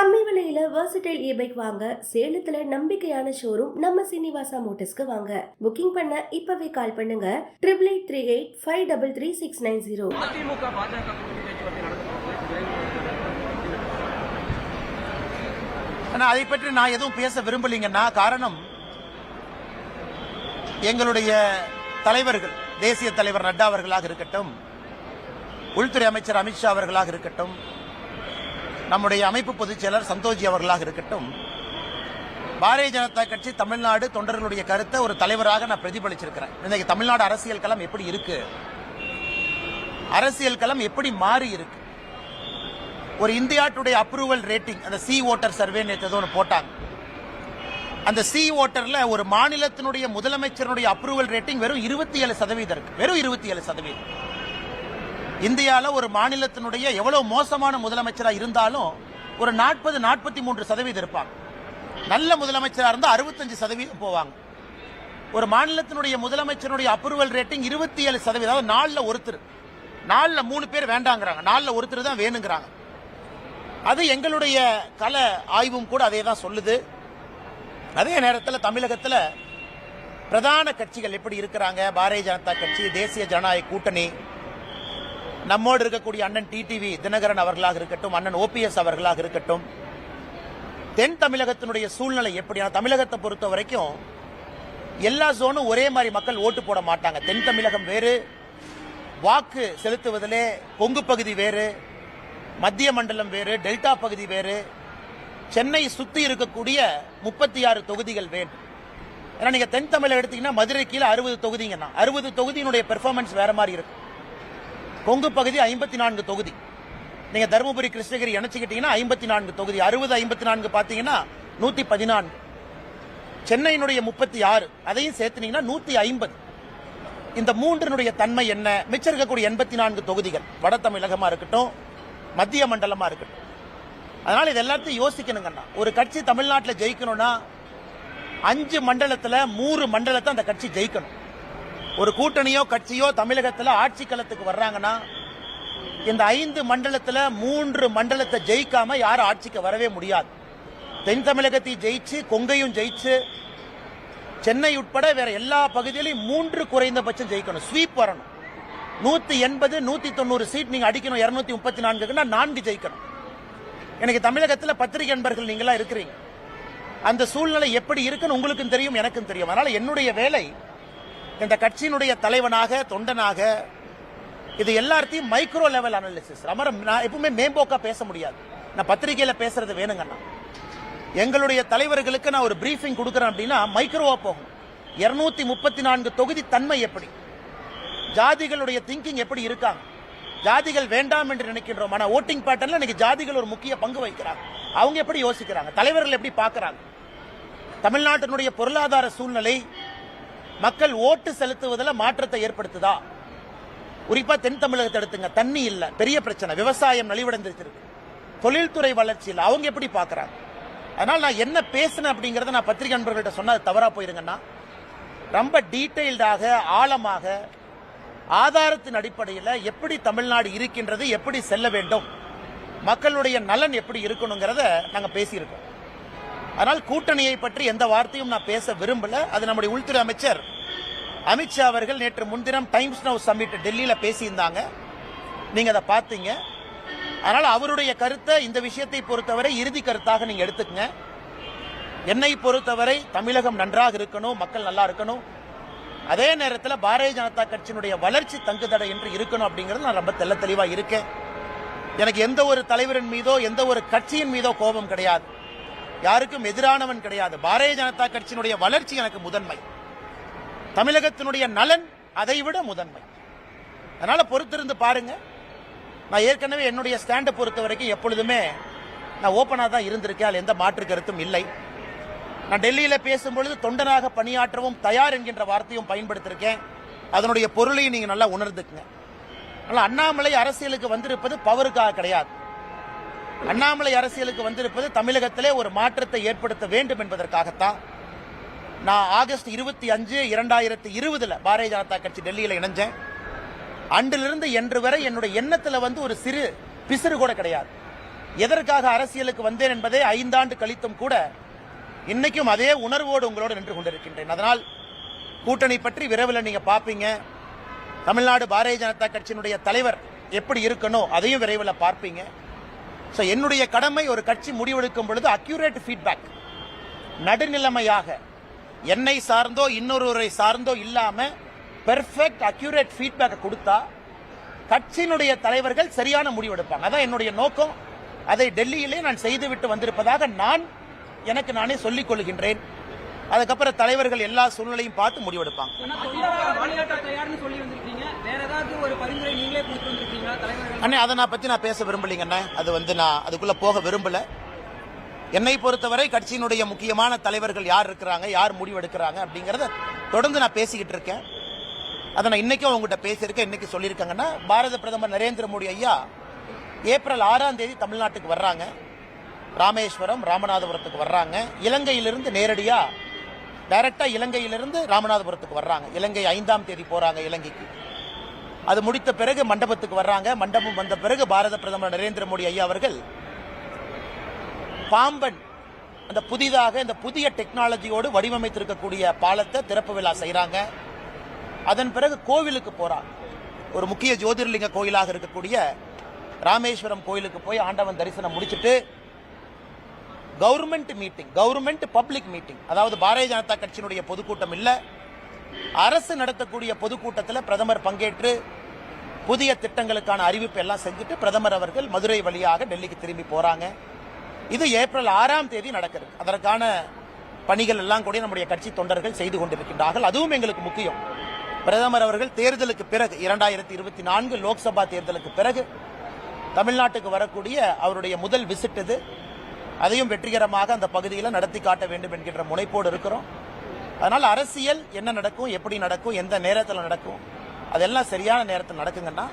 கம்மி விலையில வெர்சடைல் இ பைக் வாங்க சேலத்துல நம்பிக்கையான ஷோரூம் நம்ம சீனிவாசா மோட்டர்ஸ்க்கு வாங்க. புக்கிங் பண்ண இப்பவே கால் பண்ணுங்க. Triple eight three eight five double three six nine zero AIADMK BJP கூட்டணி பேச்சுவார்த்தை நடந்து ஆனா அதை பற்றி நான் எதுவும் பேச விரும்பலைங்கன்னா காரணம் எங்களுடைய தலைவர்கள் தேசிய தலைவர் நட்டா அவர்களாக இருக்கட்டும் உள்துறை அமைச்சர் அமித்ஷா அவர்களாக இருக்கட்டும் நம்முடைய அமைப்பு பொதுச் செயலர் சந்தோஷி அவர்களாக இருக்கட்டும் பாரதிய ஜனதா கட்சி தமிழ்நாடு தொண்டர்களுடைய கருத்தை ஒரு தலைவராக நான் பிரதிபலிச்சிருக்கிறேன். இன்னைக்கு தமிழ்நாடு அரசியல் களம் எப்படி இருக்கு? அரசியல் களம் எப்படி மாறி இருக்கு? ஒரு இந்தியா டுடே அப்ரூவல் ரேட்டிங் அந்த சி ஓட்டர் சர்வே நேற்று ஏதோ ஒன்று போட்டாங்க. அந்த சி ஓட்டர்ல ஒரு மாநிலத்தினுடைய முதலமைச்சருடைய அப்ரூவல் ரேட்டிங் வெறும் இருபத்தி ஏழு சதவீதம் இருக்கு. வெறும் இருபத்தி ஏழு சதவீதம். இந்தியாவில் ஒரு மாநிலத்தினுடைய எவ்வளோ மோசமான முதலமைச்சராக இருந்தாலும் ஒரு நாற்பது நாற்பத்தி மூன்று சதவீதம் இருப்பாங்க. நல்ல முதலமைச்சராக இருந்தால் அறுபத்தஞ்சு சதவீதம் போவாங்க. ஒரு மாநிலத்தினுடைய முதலமைச்சருடைய அப்ரூவல் ரேட்டிங் இருபத்தி ஏழு சதவீதம். அதாவது நாலில் ஒருத்தர். நாலில் மூணு பேர் வேண்டாங்கிறாங்க. நாலில் ஒருத்தர் தான் வேணுங்கிறாங்க. அது எங்களுடைய கல ஆய்வும் கூட அதே தான் சொல்லுது. அதே நேரத்தில் தமிழகத்தில் பிரதான கட்சிகள் எப்படி இருக்கிறாங்க? பாரதிய ஜனதா கட்சி தேசிய ஜனநாயக கூட்டணி நம்மோடு இருக்கக்கூடிய அண்ணன் டிடிவி தினகரன் அவர்களாக இருக்கட்டும் அண்ணன் ஓபிஎஸ் அவர்களாக இருக்கட்டும் தென் தமிழகத்தினுடைய சூழ்நிலை எப்படியான தமிழகத்தை பொறுத்த வரைக்கும் எல்லா ஜோனும் ஒரே மாதிரி மக்கள் ஓட்டு போட மாட்டாங்க. தென் தமிழகம் வேறு வாக்கு செலுத்துவதிலே கொங்கு பகுதி வேறு மத்திய மண்டலம் வேறு டெல்டா பகுதி வேறு சென்னை சுத்தி இருக்கக்கூடிய முப்பத்தி ஆறு தொகுதிகள் வேறு. ஏன்னா நீங்க தென் தமிழகம் எடுத்தீங்கன்னா மதுரை கீழே அறுபது தொகுதிங்கன்னா அறுபது தொகுதியினுடைய பெர்ஃபார்மன்ஸ் வேற மாதிரி இருக்கும். கொங்கு பகுதி ஐம்பத்தி நான்கு தொகுதி. நீங்க தருமபுரி கிருஷ்ணகிரி இணைச்சுக்கிட்டீங்கன்னா ஐம்பத்தி நான்கு தொகுதி. அறுபது ஐம்பத்தி நான்கு பாத்தீங்கன்னா நூத்தி பதினான்கு. சென்னையினுடைய முப்பத்தி ஆறு. அதையும் சேர்த்துனீங்கன்னா நூத்தி ஐம்பது. இந்த மூன்றினுடைய தன்மை என்ன? மிச்சம் இருக்கக்கூடிய எண்பத்தி நான்கு தொகுதிகள். வட தமிழகமா இருக்கட்டும் மத்திய மண்டலமா இருக்கட்டும். அதனால இது எல்லாத்தையும் யோசிக்கணுங்கண்ணா. ஒரு கட்சி தமிழ்நாட்டில் ஜெயிக்கணும்னா அஞ்சு மண்டலத்தில் மூணு மண்டலத்தை அந்த கட்சி ஜெயிக்கணும். ஒரு கூட்டணியோ கட்சியோ தமிழகத்தில் ஆட்சி களத்துக்கு வர்றாங்கன்னா இந்த ஐந்து மண்டலத்தில் மூன்று மண்டலத்தை ஜெயிக்காம யாரும் ஆட்சிக்கு வரவே முடியாது. தென் தமிழகத்தை ஜெயிச்சு கொங்கையும் ஜெயிச்சு சென்னை உட்பட வேற எல்லா பகுதியிலையும் மூன்று குறைந்தபட்சம் ஜெயிக்கணும். ஸ்வீப் வரணும். நூத்தி எண்பது நூத்தி தொண்ணூறு சீட் நீங்க அடிக்கணும் இருநூத்தி முப்பத்தி நான்குக்குன்னா நான்கு ஜெயிக்கணும். எனக்கு தமிழகத்தில் பத்திரிகை நண்பர்கள் நீங்களா இருக்கிறீங்க. அந்த சூழ்நிலை எப்படி இருக்குன்னு உங்களுக்கும் தெரியும் எனக்கும் தெரியும். அதனால என்னுடைய வேலை இந்த கட்சியினுடைய தலைவனாக தொண்டனாக இது எல்லாத்தையும் மைக்ரோ லெவல் அனாலிசிஸ் அமரம் நான் எப்பவுமே மேம்போக்கா பேச முடியாது. நான் பத்திரிகையில பேசுறது வேணுங்கண்ணா. எங்களுடைய தலைவர்களுக்கு நான் ஒரு பிரீஃபிங் கொடுக்குறேன் அப்படின்னா மைக்ரோவா போகும். இருநூத்தி முப்பத்தி நான்கு தொகுதி தன்மை எப்படி? ஜாதிகளுடைய திங்கிங் எப்படி இருக்காங்க ஜாதிகள் வேண்டாம் என்று நினைக்கின்றோம். ஆனா ஓட்டிங் பேட்டர்ல இன்னைக்கு ஜாதிகள் ஒரு முக்கிய பங்கு வகிக்கிறாங்க. அவங்க எப்படி யோசிக்கிறாங்க? தலைவர்கள் எப்படி பார்க்கறாங்க? தமிழ்நாட்டினுடைய பொருளாதார சூழ்நிலை மக்கள் ஓட்டு செலுத்துவதில் மாற்றத்தை ஏற்படுத்துதா? குறிப்பா தென் தமிழகத்தை எடுத்துங்க. தண்ணி இல்ல. பெரிய பிரச்சனை. விவசாயம் நலிவடைந்திருக்கு தொழில்துறை வளர்ச்சியில் அவங்க எப்படி பார்க்குறாங்க? அதனால நான் என்ன பேசினேன் அப்படிங்கறத நான் பத்திரிகை நண்பர்கள்ட்ட சொன்னா தவறாக தவறா போயிருங்கன்னா ரொம்ப டீட்டெயில்டாக ஆழமாக ஆதாரத்தின் அடிப்படையில் எப்படி தமிழ்நாடு இருக்கின்றது எப்படி செல்ல வேண்டும் மக்களுடைய நலன் எப்படி இருக்கணுங்கிறத நாங்கள் பேசியிருக்கோம். அதனால் கூட்டணியை பற்றி எந்த வார்த்தையும் நான் பேச விரும்பல. அது நம்முடைய உள்துறை அமைச்சர் அமித்ஷா அவர்கள் நேற்று முன்தினம் டைம்ஸ் நவ் சம்மிட் டெல்லியில் பேசியிருந்தாங்க. நீங்கள் அதை பார்த்தீங்க. அதனால் அவருடைய கருத்தை இந்த விஷயத்தை பொறுத்தவரை இறுதி கருத்தாக நீங்கள் எடுத்துக்கங்க. என்னை பொறுத்தவரை தமிழகம் நன்றாக இருக்கணும் மக்கள் நல்லா இருக்கணும். அதே நேரத்தில் பாரதிய ஜனதா கட்சியினுடைய வளர்ச்சி தங்குதடை என்று இருக்கணும் அப்படிங்கிறது நான் ரொம்ப தெல்ல தெளிவாக இருக்கேன். எனக்கு எந்த ஒரு தலைவரின் மீதோ எந்த ஒரு கட்சியின் மீதோ கோபம் கிடையாது. யாருக்கும் எதிரானவன் கிடையாது. பாரதிய ஜனதா கட்சியினுடைய வளர்ச்சி எனக்கு முதன்மை. தமிழகத்தினுடைய நலன் அதைவிட முதன்மை. அதனால பொறுத்திருந்து பாருங்க. நான் ஏற்கனவே என்னுடைய ஸ்டாண்டை பொறுத்த வரைக்கும் எப்பொழுதுமே நான் ஓப்பனாக தான் இருந்திருக்கேன். அதில் எந்த மாற்று கருத்தும் இல்லை. நான் டெல்லியில் பேசும்பொழுது தொண்டனாக பணியாற்றவும் தயார் என்கின்ற வார்த்தையும் பயன்படுத்தியிருக்கேன் அதனுடைய பொருளையும் நீங்கள் நல்லா உணர்ந்துக்குங்க. ஆனால் அண்ணாமலை அரசியலுக்கு வந்திருப்பது பவருக்காக கிடையாது. அண்ணாமலை அரசியலுக்கு வந்திருப்பது தமிழகத்திலே ஒரு மாற்றத்தை ஏற்படுத்த வேண்டும் என்பதற்காகத்தான். நான் ஆகஸ்ட் இருபத்தி அஞ்சு இரண்டாயிரத்தி இருபதுல பாரதிய ஜனதா கட்சி டெல்லியில் இணைஞ்சேன். அன்றிலிருந்து என்று வரை என்னுடைய எண்ணத்தில் வந்து ஒரு சிறு பிசிறு கூட கிடையாது. எதற்காக அரசியலுக்கு வந்தேன் என்பதே ஐந்தாண்டு கழித்தும் கூட இன்னைக்கும் அதே உணர்வோடு உங்களோடு நின்று கொண்டிருக்கின்றேன். அதனால் கூட்டணி பற்றி விரைவில் நீங்க பார்ப்பீங்க. தமிழ்நாடு பாரதிய ஜனதா கட்சியினுடைய தலைவர் எப்படி இருக்கணும் அதையும் விரைவில் பார்ப்பீங்க. ஸோ என்னுடைய கடமை ஒரு கட்சி முடிவெடுக்கும் பொழுது அக்யூரேட் ஃபீட்பேக் நடுநிலைமையாக. என்னை சார்ந்தோ இன்னொருவரை சார்ந்தோ இல்லாமல் பெர்ஃபெக்ட் அக்யூரேட் ஃபீட்பேக்கை கொடுத்தா கட்சியினுடைய தலைவர்கள் சரியான முடிவெடுப்பாங்க அதான் என்னுடைய நோக்கம். அதை டெல்லியிலே நான் செய்துவிட்டு வந்திருப்பதாக நான் எனக்கு நானே சொல்லிக் கொள்கின்றேன். அதுக்கப்புறம் தலைவர்கள் எல்லா சூழ்நிலையும் பார்த்து முடிவெடுப்பாங்க அண்ணே அதை நான் பத்தி நான் பேச விரும்பலைங்க அண்ணே. அது வந்து நான் அதுக்குள்ள போக விரும்பல. என்னை பொறுத்தவரை கட்சியினுடைய முக்கியமான தலைவர்கள் யார் இருக்கிறாங்க யார் முடிவெடுக்கிறாங்க அப்படிங்கிறத தொடர்ந்து நான் பேசிக்கிட்டு இருக்கேன். அதை நான் இன்னைக்கும் உங்ககிட்ட பேசியிருக்கேன் இன்னைக்கு சொல்லியிருக்காங்கன்னா பாரத பிரதமர் நரேந்திர மோடி ஐயா ஏப்ரல் ஆறாம் தேதி தமிழ்நாட்டுக்கு வர்றாங்க. ராமேஸ்வரம் ராமநாதபுரத்துக்கு வர்றாங்க. இலங்கையிலிருந்து நேரடியாக டைரக்டா இலங்கையிலிருந்து ராமநாதபுரத்துக்கு வர்றாங்க. இலங்கை ஐந்தாம் தேதி போகிறாங்க இலங்கைக்கு. அது முடித்த பிறகு மண்டபத்துக்கு வர்றாங்க. மண்டபம் வந்த பிறகு பாரத பிரதமர் நரேந்திர மோடி ஐயா அவர்கள் பாம்பன் அந்த புதிதாக இந்த புதிய டெக்னாலஜியோடு வடிவமைத்திருக்கக்கூடிய பாலத்தை திறப்பு விழா செய்கிறாங்க அதன் பிறகு கோவிலுக்கு போறாங்க. ஒரு முக்கிய ஜோதிர்லிங்க கோயிலாக இருக்கக்கூடிய ராமேஸ்வரம் கோயிலுக்கு போய் ஆண்டவன் தரிசனம் முடிச்சுட்டு government meeting government public meeting. அதாவது பாரதிய ஜனதா கட்சியினுடைய பொதுக்கூட்டம் இல்லை. அரசு நடத்தக்கூடிய பொதுக்கூட்டத்தில் பிரதமர் பங்கேற்று புதிய திட்டங்களுக்கான அறிவிப்பு எல்லாம் செஞ்சுட்டு பிரதமர் அவர்கள் மதுரை வழியாக டெல்லிக்கு திரும்பி போறாங்க. இது ஏப்ரல் ஆறாம் தேதி நடக்கிறது. அதற்கான பணிகள் எல்லாம் கூட நம்முடைய கட்சி தொண்டர்கள் செய்து கொண்டிருக்கின்றார்கள். அதுவும் எங்களுக்கு முக்கியம். பிரதமர் அவர்கள் தேர்தலுக்கு பிறகு இரண்டாயிரத்தி இருபத்தி நான்கு லோக்சபா தேர்தலுக்கு பிறகு தமிழ்நாட்டுக்கு வரக்கூடிய அவருடைய முதல் விசிட் இது. அதையும் வெற்றிகரமாக அந்த பகுதியில் நடத்தி காட்ட வேண்டும் என்கின்ற முனைப்போடு இருக்கிறோம். அதனால் அரசியல் என்ன நடக்கும் எப்படி நடக்கும் எந்த நேரத்தில் நடக்கும் அதெல்லாம் சரியான நேரத்தில் நடக்குங்கன்னா